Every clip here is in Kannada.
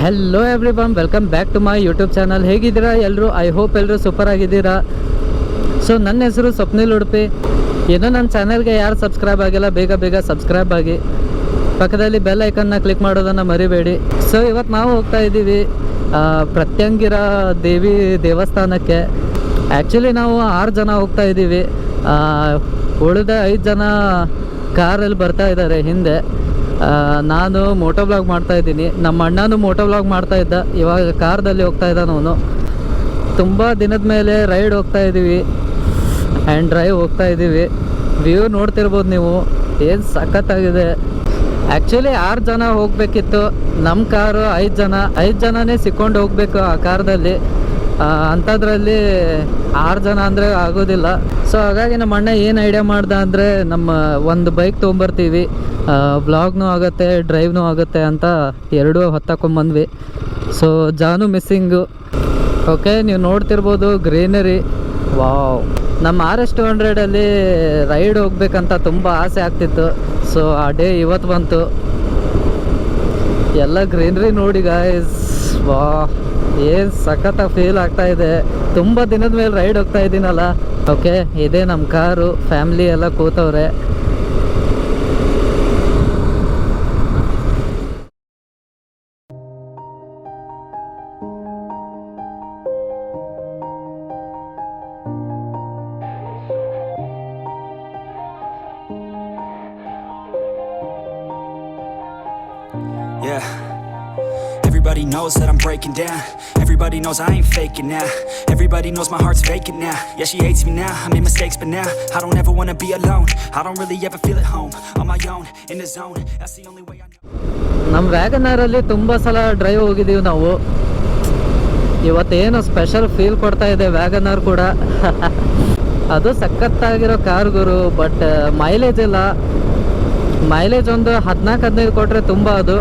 Hello everyone welcome back to my YouTube channel ಹೇಗಿದ್ದೀರಾ ಎಲ್ಲರೂ? ಐ ಹೋಪ್ ಎಲ್ಲರೂ ಸೂಪರ್ ಆಗಿದ್ದೀರಾ? ಸೊ ನನ್ನ ಹೆಸರು ಸ್ವಪ್ನಿಲ್ ಉಡುಪಿ. ಏನೋ ನನ್ನ ಚಾನಲ್ಗೆ ಯಾರು ಸಬ್ಸ್ಕ್ರೈಬ್ ಆಗಿಲ್ಲ, ಬೇಗ ಬೇಗ ಸಬ್ಸ್ಕ್ರೈಬ್ ಆಗಿ. ಪಕ್ಕದಲ್ಲಿ ಬೆಲ್ ಐಕನ್ನ ಕ್ಲಿಕ್ ಮಾಡೋದನ್ನು ಮರಿಬೇಡಿ. ಸೊ ಇವತ್ತು ನಾವು ಹೋಗ್ತಾ ಇದ್ದೀವಿ ಪ್ರತ್ಯಂಗಿರ ದೇವಿ ದೇವಸ್ಥಾನಕ್ಕೆ. ಆ್ಯಕ್ಚುಲಿ ನಾವು ಆರು ಜನ ಹೋಗ್ತಾ ಇದ್ದೀವಿ. ಉಳಿದ ಐದು ಜನ ಕಾರಲ್ಲಿ ಬರ್ತಾ ಇದ್ದಾರೆ. ಹಿಂದೆ ನಾನು ಮೋಟೋ ಬ್ಲಾಗ್ ಮಾಡ್ತಾ ಇದ್ದೀನಿ. ನಮ್ಮ ಅಣ್ಣನೂ ಮೋಟೋ ಬ್ಲಾಗ್ ಮಾಡ್ತಾ ಇದ್ದ. ಇವಾಗ ಕಾರ್ದಲ್ಲಿ ಹೋಗ್ತಾ ಇದ್ದಾನ ಅವನು. ತುಂಬ ದಿನದ ಮೇಲೆ ರೈಡ್ ಹೋಗ್ತಾ ಇದ್ದೀವಿ. ಆ್ಯಂಡ್ ಡ್ರೈವ್ ಹೋಗ್ತಾ ಇದ್ದೀವಿ. ವ್ಯೂ ನೋಡ್ತಿರ್ಬೋದು ನೀವು. ಏನು ಸಖತ್ತಾಗಿದೆ. ಆ್ಯಕ್ಚುಲಿ ಆರು ಜನ ಹೋಗಬೇಕಿತ್ತು. ನಮ್ಮ ಕಾರು ಐದು ಜನ. ಐದು ಜನನೇ ಸಿಕ್ಕೊಂಡು ಹೋಗಬೇಕು ಆ ಕಾರ್ದಲ್ಲಿ. ಅಂಥದ್ರಲ್ಲಿ ಆರು ಜನ ಅಂದರೆ ಆಗೋದಿಲ್ಲ. ಸೊ ಹಾಗಾಗಿ ನಮ್ಮ ಅಣ್ಣ ಏನು ಐಡಿಯಾ ಮಾಡ್ದ ಅಂದರೆ ನಮ್ಮ ಒಂದು ಬೈಕ್ ತೊಗೊಂಬರ್ತೀವಿ. ಬ್ಲಾಗ್ನೂ ಆಗುತ್ತೆ ಡ್ರೈವ್ನೂ ಆಗುತ್ತೆ ಅಂತ ಎರಡೂ ಹೊತ್ತಾಕೊಂಬಂದ್ವಿ ಸೊ ಜಾನು ಮಿಸ್ಸಿಂಗು ಓಕೆ ನೀವು ನೋಡ್ತಿರ್ಬೋದು ಗ್ರೀನರಿ ವಾವ್ ನಮ್ಮ ಆರ್ ಎಸ್ ಟು ಹಂಡ್ರೆಡಲ್ಲಿ ರೈಡ್ ಹೋಗ್ಬೇಕಂತ ತುಂಬ ಆಸೆ ಆಗ್ತಿತ್ತು. ಸೊ ಆ ಡೇ ಇವತ್ತು ಬಂತು. ಎಲ್ಲ ಗ್ರೀನರಿ ನೋಡಿ ಗಾಯ್ಸ್ ವಾ ಏನು ಸಖತ್ತಾಗಿ ಫೀಲ್ ಆಗ್ತಾ ಇದೆ. ತುಂಬ ದಿನದ ಮೇಲೆ ರೈಡ್ ಹೋಗ್ತಾ ಇದ್ದೀನಲ್ಲ. ಓಕೆ ಇದೇ ನಮ್ಮ ಕಾರು ಫ್ಯಾಮಿಲಿ ಎಲ್ಲ ಕೂತವ್ರೆ. Yeah. Everybody knows that I'm breaking down. Everybody knows I ain't faking now. Everybody knows my heart's vacant now. Yeah, she hates me now. I made mistakes, but now I don't ever wanna be alone. I don't really ever feel at home. On my own, in the zone. That's the only way I know. ನಮ್ಮ ವ್ಯಾಗನರಲ್ಲಿ ತುಂಬ ಸಲ ಡ್ರೈವ್ ಹೋಗಿದ್ದೀವಿ ನಾವು ಇವತ್ತೇನು ಸ್ಪೆಷಲ್ ಫೀಲ್ ಕೊಡ್ತಾ ಇದೆ ವ್ಯಾಗನರ್ ಕೂಡ ಅದು ಸಖತ್ತಾಗಿರೋ ಕಾರ್ ಗುರು ಬಟ್ ಮೈಲೇಜ್ ಇಲ್ಲ ಮೈಲೇಜ್ ಒಂದು ಹದಿನಾಲ್ಕು ಹದಿನೈದು ಕೊಟ್ಟರೆ ತುಂಬ ಅದು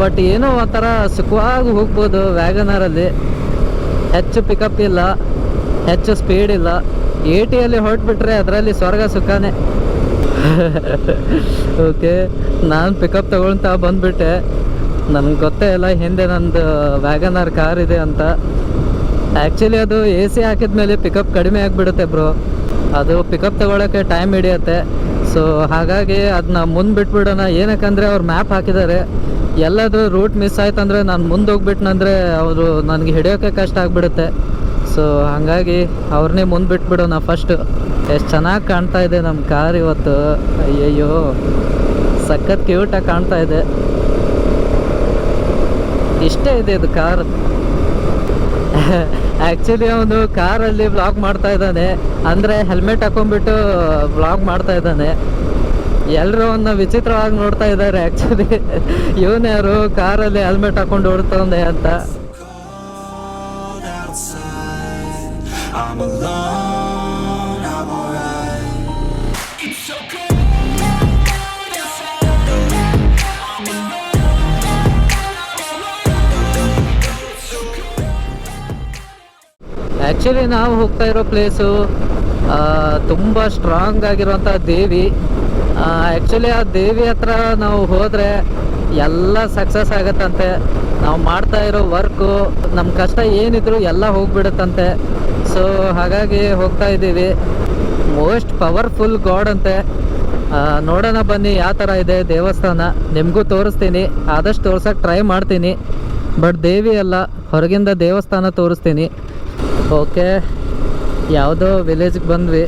ಬಟ್ ಏನೋ ಒಂಥರ ಸುಖವಾಗಿ ಹೋಗ್ಬೋದು ವ್ಯಾಗನರಲ್ಲಿ. ಹೆಚ್ಚು ಪಿಕಪ್ ಇಲ್ಲ, ಹೆಚ್ಚು ಸ್ಪೀಡ್ ಇಲ್ಲ. ಎ ಟಿಯಲ್ಲಿ ಹೊರಟ್ಬಿಟ್ರೆ ಅದರಲ್ಲಿ ಸ್ವರ್ಗ ಸುಖನೇ. ಓಕೆ ನಾನು ಪಿಕಪ್ ತಗೊಳ್ತಾ ಬಂದುಬಿಟ್ಟೆ. ನನಗೆ ಗೊತ್ತೇ ಇಲ್ಲ ಹಿಂದೆ ನಂದು ವ್ಯಾಗನರ್ ಕಾರ್ ಇದೆ ಅಂತ. ಆ್ಯಕ್ಚುಲಿ ಅದು ಎ ಸಿ ಹಾಕಿದ್ಮೇಲೆ ಪಿಕಪ್ ಕಡಿಮೆ ಆಗಿಬಿಡುತ್ತೆ ಬ್ರೋ ಅದು ಪಿಕಪ್ ತಗೊಳ್ಳೋಕ್ಕೆ ಟೈಮ್ ಹಿಡಿಯುತ್ತೆ. ಸೊ ಹಾಗಾಗಿ ಅದನ್ನ ಮುಂದೆ ಬಿಟ್ಬಿಡೋಣ. ಏನಕ್ಕಂದರೆ ಅವ್ರು ಮ್ಯಾಪ್ ಹಾಕಿದ್ದಾರೆ. ಎಲ್ಲಾದರೂ ರೂಟ್ ಮಿಸ್ ಆಯ್ತಂದರೆ ನಾನು ಮುಂದೆ ಹೋಗ್ಬಿಟ್ನಂದ್ರೆ ಅವರು ನನಗೆ ಹಿಡಿಯೋಕೆ ಕಷ್ಟ ಆಗಿಬಿಡುತ್ತೆ. ಸೊ ಹಾಗಾಗಿ ಅವ್ರನ್ನೇ ಮುಂದೆ ಬಿಟ್ಬಿಡೋಣ ಫಸ್ಟು ಎಷ್ಟು ಚೆನ್ನಾಗಿ ಕಾಣ್ತಾ ಇದೆ ನಮ್ಮ ಕಾರ್ ಇವತ್ತು. ಅಯ್ಯಯ್ಯೋ, ಸಖತ್ ಕ್ಯೂಟಾಗಿ ಕಾಣ್ತಾ ಇದೆ. ಇಷ್ಟೇ ಇದೆ ಇದು ಕಾರ್. ಆ್ಯಕ್ಚುಲಿ ಅವನು ಕಾರಲ್ಲಿ ವ್ಲಾಗ್ ಮಾಡ್ತಾ ಇದ್ದಾನೆ. ಅಂದರೆ ಹೆಲ್ಮೆಟ್ ಹಾಕೊಂಡ್ಬಿಟ್ಟು ವ್ಲಾಗ್ ಮಾಡ್ತಾ ಇದ್ದಾನೆ. ಎಲ್ಲರೂ ಒಂದು ವಿಚಿತ್ರವಾಗಿ ನೋಡ್ತಾ ಇದ್ದಾರೆ ಆ್ಯಕ್ಚುಲಿ ಇವನ್ ಯಾರು? ಕಾರಲ್ಲಿ ಹೆಲ್ಮೆಟ್ ಹಾಕೊಂಡು ಓಡ್ತಂದೆ ಅಂತ. ಆ್ಯಕ್ಚುಲಿ ನಾವು ಹೋಗ್ತಾ ಇರೋ ಪ್ಲೇಸು ತುಂಬ ಸ್ಟ್ರಾಂಗ್ ಆಗಿರುವಂಥ ದೇವಿ. ಆ್ಯಕ್ಚುಲಿ ಆ ದೇವಿ ಹತ್ರ ನಾವು ಹೋದರೆ ಎಲ್ಲ ಸಕ್ಸಸ್ ಆಗತ್ತಂತೆ. ನಾವು ಮಾಡ್ತಾ ಇರೋ ವರ್ಕು ನಮ್ಮ ಕಷ್ಟ ಏನಿದ್ರು ಎಲ್ಲ ಹೋಗ್ಬಿಡುತ್ತಂತೆ. ಸೊ ಹಾಗಾಗಿ ಹೋಗ್ತಾ ಇದ್ದೀವಿ. ಮೋಸ್ಟ್ ಪವರ್ಫುಲ್ ಗಾಡ್ ಅಂತೆ. ನೋಡೋಣ ಬನ್ನಿ ಯಾವ ಥರ ಇದೆ ದೇವಸ್ಥಾನ. ನಿಮಗೂ ತೋರಿಸ್ತೀನಿ. ಆದಷ್ಟು ತೋರ್ಸೋಕೆ ಟ್ರೈ ಮಾಡ್ತೀನಿ. ಬಟ್ ದೇವಿ ಅಲ್ಲ, ಹೊರಗಿಂದ ದೇವಸ್ಥಾನ ತೋರಿಸ್ತೀನಿ. ಓಕೆ ಯಾವುದೋ ವಿಲೇಜ್ಗೆ ಬಂದ್ವಿ.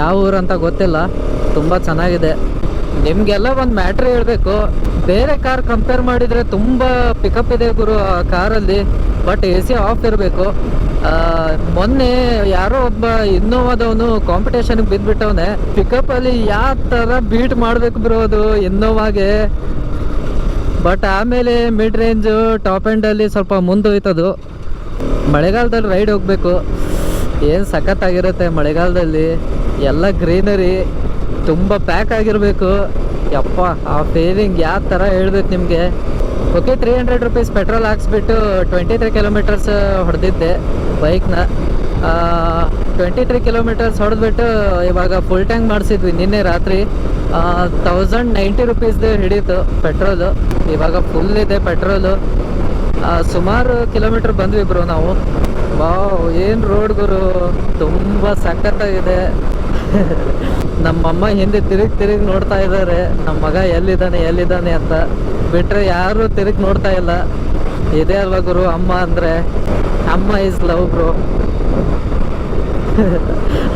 ಯಾವ ಊರು ಅಂತ ಗೊತ್ತಿಲ್ಲ. ತುಂಬ ಚೆನ್ನಾಗಿದೆ. ನಿಮಗೆಲ್ಲ ಒಂದು ಮ್ಯಾಟ್ರ್ ಹೇಳಬೇಕು. ಬೇರೆ ಕಾರ್ ಕಂಪೇರ್ ಮಾಡಿದರೆ ತುಂಬ ಪಿಕಪ್ ಇದೆ ಗುರು ಆ ಕಾರಲ್ಲಿ ಬಟ್ ಎ ಸಿ ಆಫ್ ಇರಬೇಕು. ಮೊನ್ನೆ ಯಾರೋ ಒಬ್ಬ ಇನ್ನೋವಾದವನು ಕಾಂಪಿಟೇಷನ್ಗೆ ಬಿದ್ದುಬಿಟ್ಟವನೆ ಪಿಕಪ್ಪಲ್ಲಿ ಯಾವ ಥರ ಬೀಟ್ ಮಾಡಬೇಕು ಬ್ರೋ ಅದು ಇನ್ನೋವಾಗೆ. ಬಟ್ ಆಮೇಲೆ ಮಿಡ್ ರೇಂಜು ಟಾಪ್ ಎಂಡಲ್ಲಿ ಸ್ವಲ್ಪ ಮುಂದೋಯ್ತದು. ಮಳೆಗಾಲದಲ್ಲಿ ರೈಡ್ ಹೋಗಬೇಕು. ಏನು ಸಖತ್ತಾಗಿರುತ್ತೆ ಮಳೆಗಾಲದಲ್ಲಿ. ಎಲ್ಲ ಗ್ರೀನರಿ ತುಂಬ ಪ್ಯಾಕ್ ಆಗಿರಬೇಕು. ಯಪ್ಪ, ಆ ಫೀಲಿಂಗ್ ಯಾವ ಥರ ಹೇಳ್ಬೇಕು ನಿಮಗೆ? Okay three hundred rupees petrol ಹಾಕ್ಸ್ಬಿಟ್ಟು twenty three kilometres ಹೊಡೆದಿದ್ದೆ ಬೈಕ್ನ ಟ್ವೆಂಟಿ ತ್ರೀ ಕಿಲೋಮೀಟರ್ಸ್ ಹೊಡೆದ್ಬಿಟ್ಟು ಇವಾಗ ಫುಲ್ ಟ್ಯಾಂಕ್ ಮಾಡಿಸಿದ್ವಿ ನಿನ್ನೆ ರಾತ್ರಿ. ತೌಸಂಡ್ ನೈಂಟಿ ರುಪೀಸ್ದು ಹಿಡೀತು ಪೆಟ್ರೋಲು ಇವಾಗ ಫುಲ್ ಇದೆ ಪೆಟ್ರೋಲು ಸುಮಾರು ಕಿಲೋಮೀಟರ್ ಬಂದ್ವಿ ಬ್ರೋ ನಾವು. ವಾವ್ ಏನು ರೋಡ್ ಗುರು? ತುಂಬ ಸಖತ್ತಾಗಿದೆ. ನಮ್ಮಮ್ಮ ಹಿಂದೆ ತಿರುಗಿ ತಿರುಗಿ ನೋಡ್ತಾ ಇದ್ದಾರೆ ನಮ್ಮ ಮಗ ಎಲ್ಲಿದ್ದಾನೆ ಎಲ್ಲಿದ್ದಾನೆ ಅಂತ. ಬಿಟ್ರೆ ಯಾರು ತಿರುಗ್ ನೋಡ್ತಾ ಇಲ್ಲ. ಇದೇ ಅಲ್ವಾ ಗುರು, ಅಮ್ಮ ಅಂದ್ರೆ? ಅಮ್ಮ ಇಸ್ ಲವ್ ಗುರು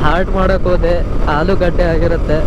ಹಾರ್ಟ್ ಮಾಡಕ್ ಹೋದೆ, ಆಲೂಗಡ್ಡೆ ಆಗಿರುತ್ತೆ.